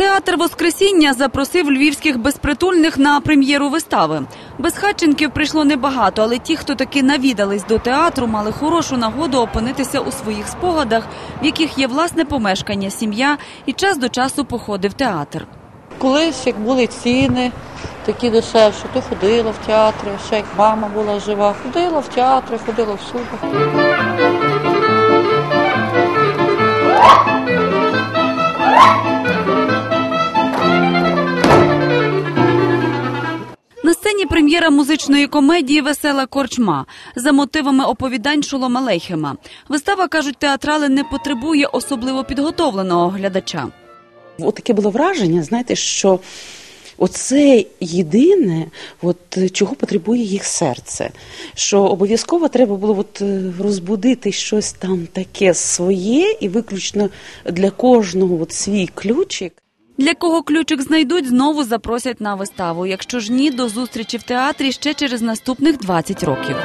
Театр Воскресіння запросив львівських безпритульних на прем'єру вистави. Безхатченків прийшло небагато, але ті, хто таки навідались до театру, мали хорошу нагоду опинитися у своїх спогадах, в яких є власне помешкання, сім'я і час до часу походи в театр. Колись, як були ціни такі дешевші, то ходила в театри, ще як мама була жива, ходила в театри, ходила всюди. Сцені прем'єра музичної комедії Весела корчма за мотивами оповідань Шолома Лейхема. Вистава кажуть, театрали не потребує особливо підготовленого глядача. От таке було враження, знаєте, що оце єдине, от, чого потребує їх серце. Що обов'язково треба було от, е, розбудити щось там таке своє і виключно для кожного от, свій ключик. Для кого ключик знайдуть, знову запросять на виставу. Якщо ж ні, до зустрічі в театрі ще через наступних 20 років.